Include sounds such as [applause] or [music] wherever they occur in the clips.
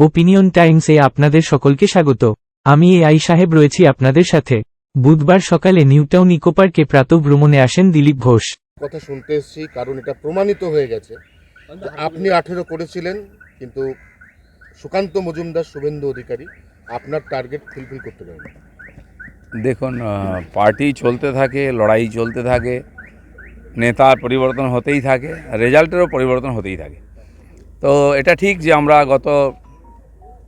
Opinion টাইমসে আপনাদের সকলকে স্বাগত। আমি এ আই সাহেব রয়েছি আপনাদের সাথে। বুধবার সকালে নিউটাউন ইকো পার্কে প্রাতঃভ্রমণে আসেন দিলীপ ঘোষ। কথা শুনতে এসেছি কারণ এটা প্রমাণিত হয়ে গেছে। আপনি আঠেরো করেছিলেন কিন্তু সুকান্ত মজুমদার শুভেন্দু অধিকারী আপনার টার্গেট ফুলফিল করতে পারেন দেখুন পার্টি চলতে থাকে লড়াই চলতে থাকে নেতার পরিবর্তন হতেই থাকে রেজাল্টেরও পরিবর্তন হতেই থাকে। তো এটা ঠিক যে আমরা গত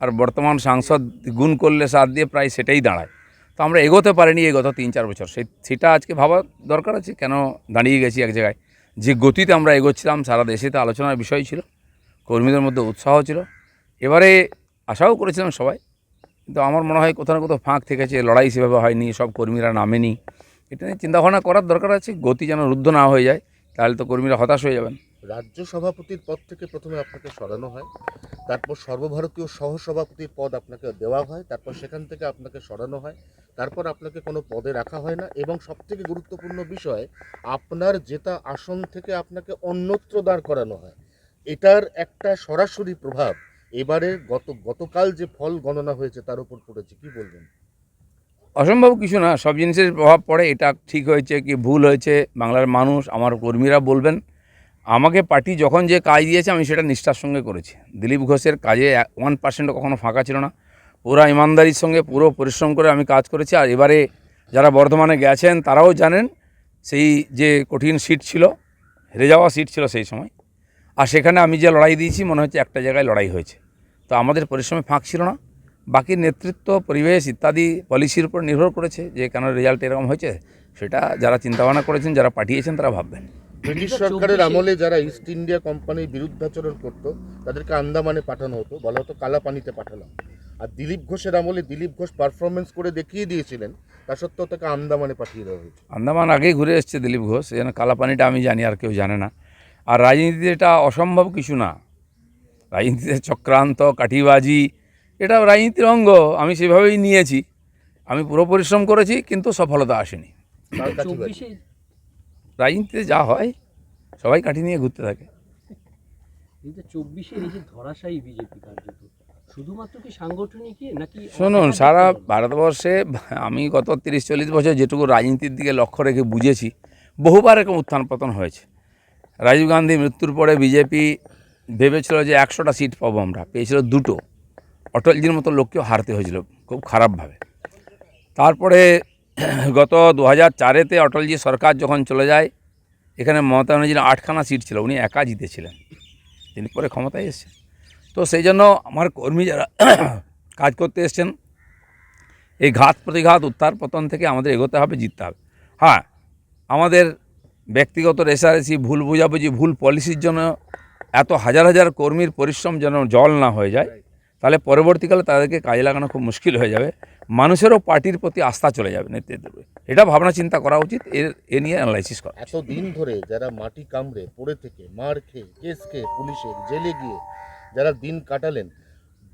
আর বর্তমান সাংসদ গুণ করলে সাত দিয়ে প্রায় সেটাই দাঁড়ায়। তো আমরা এগোতে পারিনি এই গত তিন, চার বছর। সেই, সেটা আজকে ভাবা দরকার আছে, কেন দাঁড়িয়ে গেছি এক জায়গায়? যে গতিতে আমরা এগোচ্ছিলাম, সারা দেশে তো আলোচনার বিষয় ছিল, কর্মীদের মধ্যে উৎসাহ ছিল। এবারে আশাও করেছিলাম সবাই, কিন্তু আমার মনে হয় কোথাও না কোথাও ফাঁক থেকেছে, লড়াই সেভাবে হয়নি, সব কর্মীরা নামেনি। এটা নিয়ে চিন্তাভাবনা করার দরকার আছে, গতি যেন রুদ্ধ না হয়ে যায়, তাহলে তো কর্মীরা হতাশ হয়ে যাবেন। রাজ্য সভাপতির পদ থেকে প্রথমে আপনাকে সরানো হয়, তারপর সর্বভারতীয় সহসভাপতির পদ আপনাকে দেওয়া হয়, তারপর সেখান থেকে আপনাকে সরানো হয়, তারপর আপনাকে কোনো পদে রাখা হয় না এবং সবথেকে গুরুত্বপূর্ণ বিষয়, আপনার জেতা আসন থেকে আপনাকে অন্যত্র দাঁড় করানো হয়। এটার একটা সরাসরি প্রভাব এবারে গত, গতকাল যে ফল গণনা হয়েছে তার উপর পড়েছে, কি বলবেন? অসম্ভব কিছু না, সব জিনিসের প্রভাব পড়ে, এটা ঠিক হয়েছে কি ভুল হয়েছে, বাংলার মানুষ, আমার কর্মীরা বলবেন আমাকে পার্টি যখন যে কাজ দিয়েছে, আমি সেটা নিষ্ঠার সঙ্গে করেছি। দিলীপ ঘোষের কাজে ওয়ান পার্সেন্টও কখনো ফাঁকা ছিল না। পুরো ইমানদারির সঙ্গে পুরো পরিশ্রম করে আমি কাজ করেছি। আর এবারে যারা বর্ধমানে গেছেন, তারাও জানেন সেই যে কঠিন সিট ছিল, হেরে যাওয়া সিট ছিল সেই সময়। আর সেখানে আমি যে লড়াই দিয়েছি, মনে হচ্ছে একটা জায়গায় লড়াই হয়েছে। তো আমাদের পরিশ্রমে ফাঁক ছিল না। বাকি নেতৃত্ব, পরিবেশ ইত্যাদি পলিসির উপর নির্ভর করেছে যে কেন রেজাল্ট এরকম হয়েছে, সেটা যারা চিন্তাভাবনা করেছেন, যারা পাঠিয়েছেন, তারা ভাববেন। ব্রিটিশ সরকারের আমলে যারা ইস্ট ইন্ডিয়া কোম্পানির বিরুদ্ধাচরণ করতো তাদেরকে আন্দামানে পাঠানো হতো বলা হতো কালা পানিতে পাঠালাম। আর দিলীপ ঘোষের আমলে দিলীপ ঘোষ পারফরমেন্স করে দেখিয়ে দিয়েছিলেন তা সত্ত্বেও তাকে আন্দামানে পাঠিয়ে দেওয়া হয়েছে। আন্দামান আগেই ঘুরে এসছে দিলীপ ঘোষ যেন কালাপানিটা আমি জানি আর কেউ জানে না। আর রাজনীতিতে এটা অসম্ভব কিছু না। রাজনীতিতে চক্রান্ত কাঠিবাজি এটা রাজনীতির অঙ্গ আমি সেভাবেই নিয়েছি। আমি পুরো পরিশ্রম করেছি কিন্তু সফলতা আসেনি। রাজনীতিতে যা হয় সবাই কাঠি নিয়ে ঘুরতে থাকে। কিন্তু চব্বিশের এই যে ধরাশায়ী বিজেপি কার্যত শুধুমাত্র কি সাংগঠনিক নাকি শুনুন সারা ভারতবর্ষে আমি গত তিরিশ চল্লিশ বছর যেটুকু রাজনীতির দিকে লক্ষ্য রেখে বুঝেছি বহুবার এরকম উত্থান পতন হয়েছে। রাজীব গান্ধী মৃত্যুর পরে বিজেপি ভেবেছিল যে একশোটা সিট পাবো আমরা পেয়েছিল দুটো। অটলজির মতো লোককেও হারতে হয়েছিল খুব খারাপভাবে। তারপরে গত দু হাজার চারেতে অটলজি সরকার যখন চলে যায়, এখানে মমতা ব্যানার্জির আটখানা সিট ছিল, উনি একা জিতেছিলেন। তিনি পরে ক্ষমতায় এসেছেন। তো সেই জন্য আমার কর্মী যারা [coughs] কাজ করতে এসছেন, এই ঘাত প্রতিঘাত উত্তার পতন থেকে আমাদের এগোতে হবে, জিততে হবে। হ্যাঁ আমাদের ব্যক্তিগত রেশারেশি ভুল বোঝাবুঝি, ভুল পলিসির জন্য এত হাজার হাজার কর্মীর পরিশ্রম যেন জল না হয়ে যায়, তাহলে পরবর্তীকালে তাদেরকে কাজে লাগানো খুব মুশকিল হয়ে যাবে। মানুষেরও পার্টির প্রতি আস্থা চলে যাবে নেতৃত্বের প্রতি। এটা ভাবনা চিন্তা করা উচিত এর এ নিয়ে অ্যানালাইসিস করা। এত দিন ধরে যারা মাটি কামড়ে পড়ে থেকে মার খেয়ে কেস খেয়ে পুলিশের জেলে গিয়ে যারা দিন কাটালেন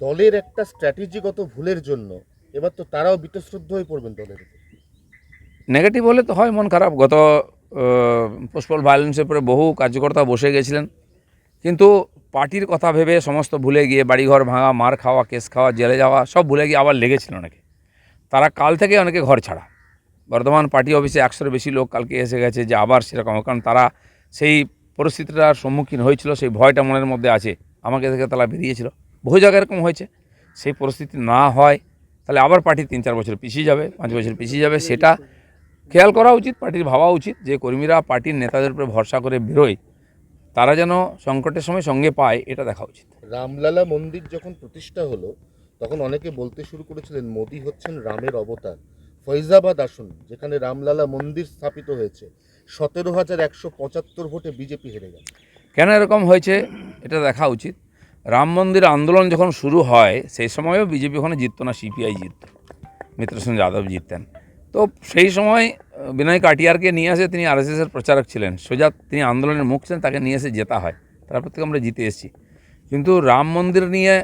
দলের একটা স্ট্র্যাটেজিগত ভুলের জন্য এবার তো তারাও বিতশ্রদ্ধ হয়ে পড়বেন দলের নেগেটিভ হলে তো হয় মন খারাপ। গত পোস্টপল ভায়োলেন্সের পরে বহু কার্যকর্তা বসে গেছিলেন। কিন্তু পার্টির কথা ভেবে সমস্ত ভুলে গিয়ে বাড়িঘর ভাঙা মার খাওয়া কেস খাওয়া জেলে যাওয়া সব ভুলে গিয়ে আবার লেগেছিল অনেকে। তারা কাল থেকে অনেকে ঘর ছাড়া। বর্ধমান পার্টি অফিসে একশোর বেশি লোক কালকে এসে গেছে যে আবার সেরকম, কারণ তারা সেই পরিস্থিতিটার সম্মুখীন হয়েছিল, সেই ভয়টা মনের মধ্যে আছে। আমাকে থেকে তারা বেরিয়েছিল। বহু জায়গায় এরকম হয়েছে। সেই পরিস্থিতি না হয়, তাহলে আবার পার্টি তিন চার বছর পিছিয়ে যাবে, পাঁচ বছর পিছিয়ে যাবে, সেটা খেয়াল করা উচিত, পার্টির ভাবা উচিত যে কর্মীরা, পার্টির নেতাদের উপরে ভরসা করে বেরোয়, তারা যেন সংকটের সময় সঙ্গে পায়, এটা দেখা উচিত। রামলালা মন্দির যখন প্রতিষ্ঠা হলো তখন অনেকে বলতে শুরু করেছিলেন, মোদি হচ্ছেন রামের অবতার। ফৈজাবাদ আসন, যেখানে রামলালা মন্দির স্থাপিত হয়েছে। সতেরো হাজার একশো পঁচাত্তর ভোটে বিজেপি হেরে গেছে কেন এরকম হয়েছে? এটা দেখা উচিত। রাম মন্দির আন্দোলন যখন শুরু হয়, সেই সময়ও বিজেপি ওখানে জিততো না, সিপিআই জিততো, মিত্রসেন যাদব জিততেন। তো সেই সময় বিনয় কাটিয়ারকে নিয়ে আসে তিনি আরএসএসের প্রচারক ছিলেন। সোজা তিনি আন্দোলনের মুখ ছিলেন, তাকে নিয়ে এসে জেতা হয়। তারপর থেকে আমরা জিতে এসেছি। কিন্তু রাম মন্দির নিয়ে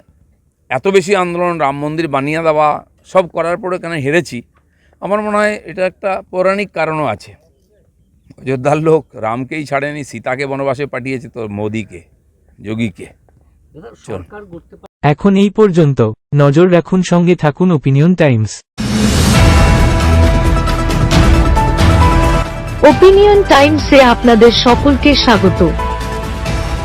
এত বেশি আন্দোলন রাম মন্দির বানিয়ে দেওয়া সব করার পরে কেন হেরেছি? আমার মনে হয় এটা একটা পৌরাণিক কারণও আছে। অযোধ্যার লোক রামকেই ছাড়েনি সীতাকে বনবাসে পাঠিয়েছে তো মোদিকে যোগীকে। দাদা সরকার করতে পারে এখন এই পর্যন্ত। নজর রাখুন সঙ্গে থাকুন ওপিনিয়ন টাইমস ওপিনিয়ন টাইমসে আপনাদের সকলকে স্বাগত।